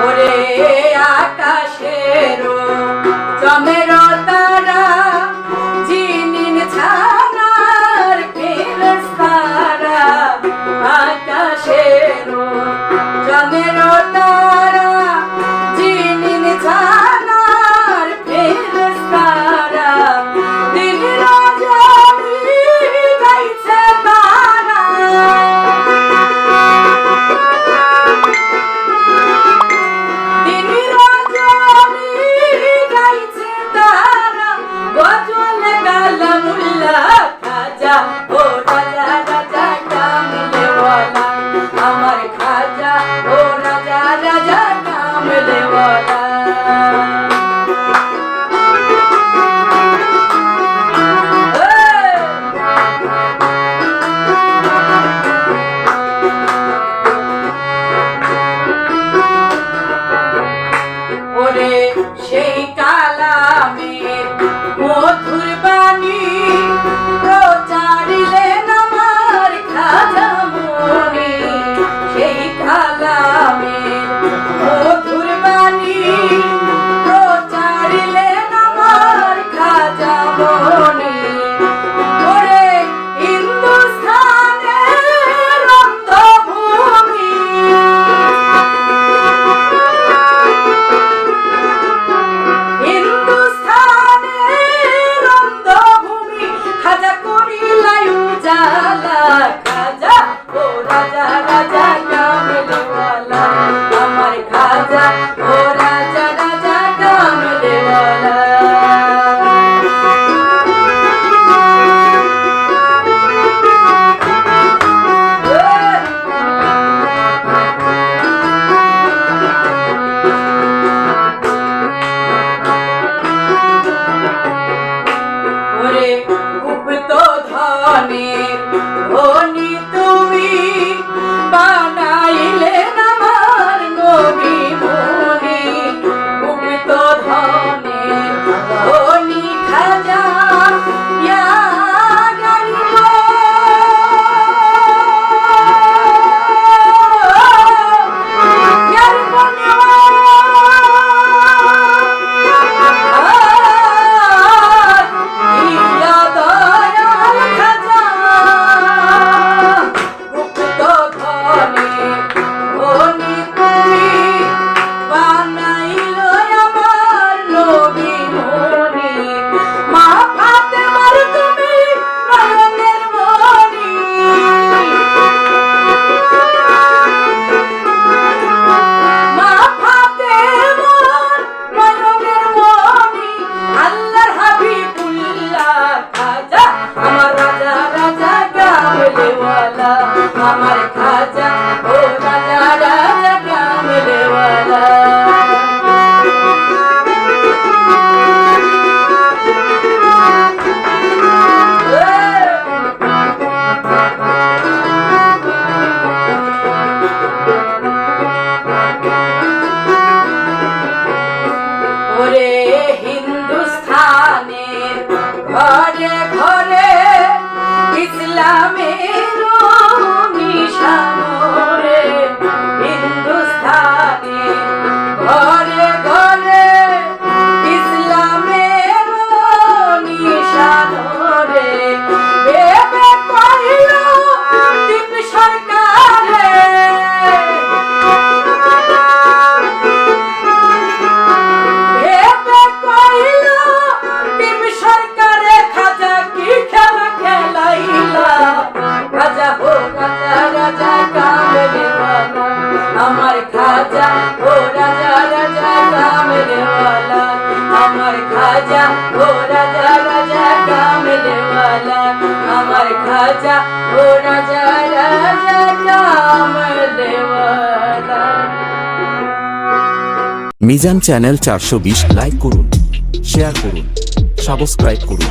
ওরে আকাশের চমের কামলে রাজা রাজা। খাজা ও রাজা রাজা ওরে হিন্দুস্থানের ঘরে ঘরে ইসলামের হো রাজা রাজা কামলেওয়ালা আমার খাজা। ও রাজা রাজা কামলেওয়ালা মিজান চ্যানেল চারশো বিশ লাইক করুন, শেয়ার করুন, সাবস্ক্রাইব করুন।